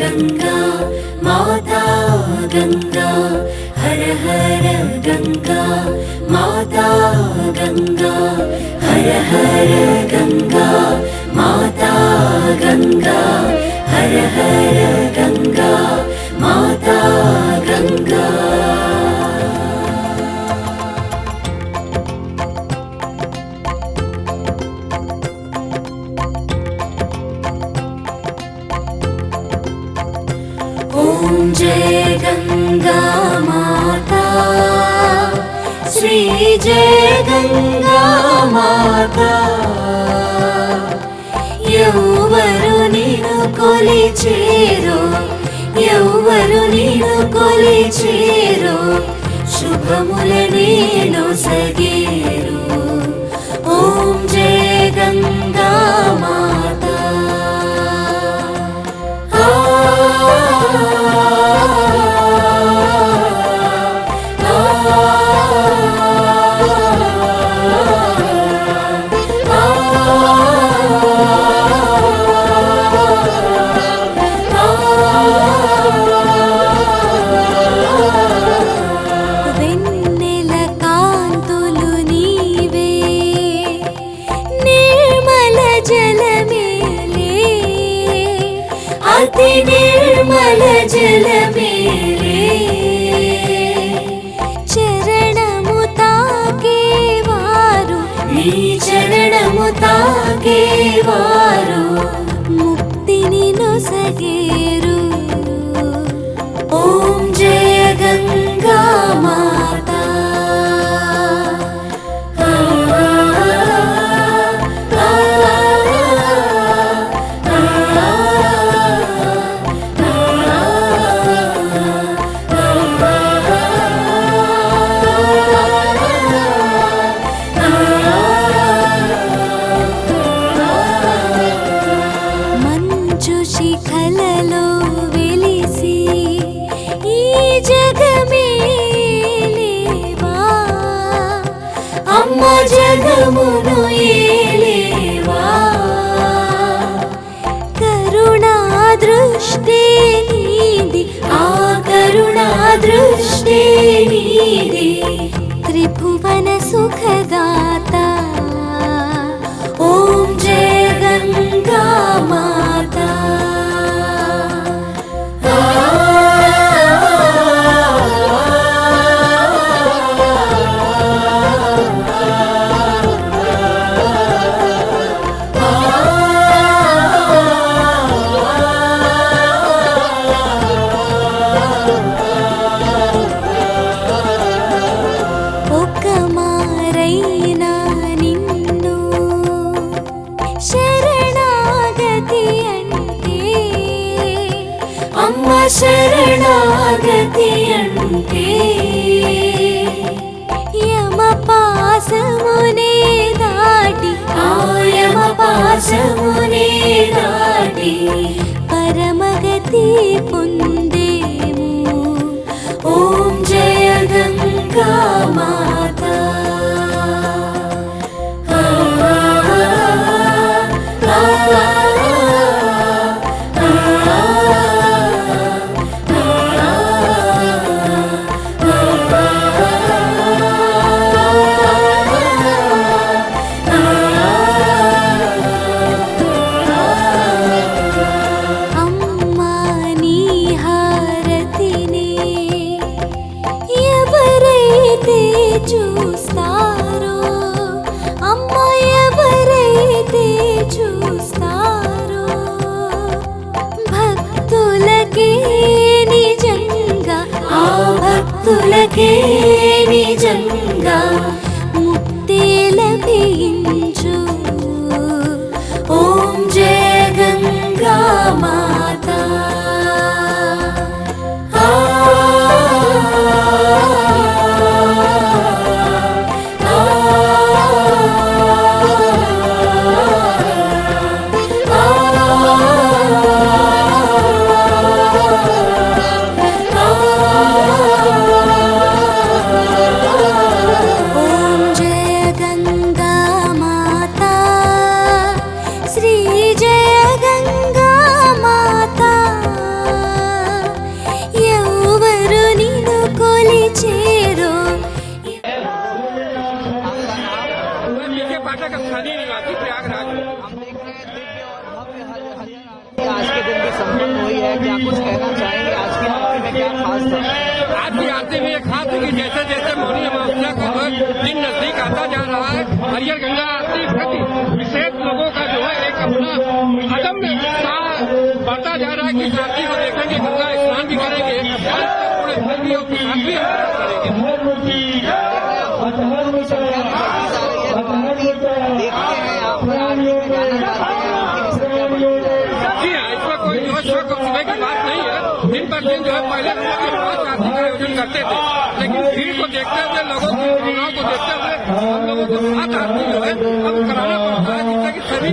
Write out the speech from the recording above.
गङ्गा माता गङ्गा हर हर गङ्गा माता गङ्गा हर हर जय गङ्गा माता श्री जय गङ्गा माता यौवरु नीनु कोलिचेरो यौवरु नीनु कोलिचेरो शुभमुल नीनु सगेरो ॐ जय गङ्गा అతి నిర్మల జలమేలే చరణము తాకేవారు నీ చరణము తాకేవారు ముక్తిని నొసగేరు జగమును ఏలేవా కరుణా దృష్టి నీది ఆ కరుణా దృష్టి నీది త్రిభువన సుఖదా శరణాగతి అంటే యమ పాసమునే దాటి ఆయమ పాశమునే దాటి పరమగతి పొందేము ఓం జయ గంగా నిజంగా के पाठक स्थानीय निवासी प्रयागराज। आज के दिन भी संपन्न हुई है क्या कुछ कहना चाहेंगे। आज की आरती में क्या खास आज की आरती में खास है कि जैसे जैसे मौनी अमावस्या का दिन नज़दीक आता जा रहा है हरियर गंगा आरती प्रति विशेष लोगों का जो है एक अपना अदम्य उत्साह बढ़ता जा रहा है कि आरती को देखेंगे गंगा स्नान भी करेंगे और पूरे करेंगे। दिन पर दिन जो है पहले ये पाँच का आयोजन करते थे। लेकिन भीड़ को देखते हुए, लोगों की भावनाओं को देखते हुए, हम लोगों को सात आदमी जो है, अब कराना पड़ता है जिससे कि सभी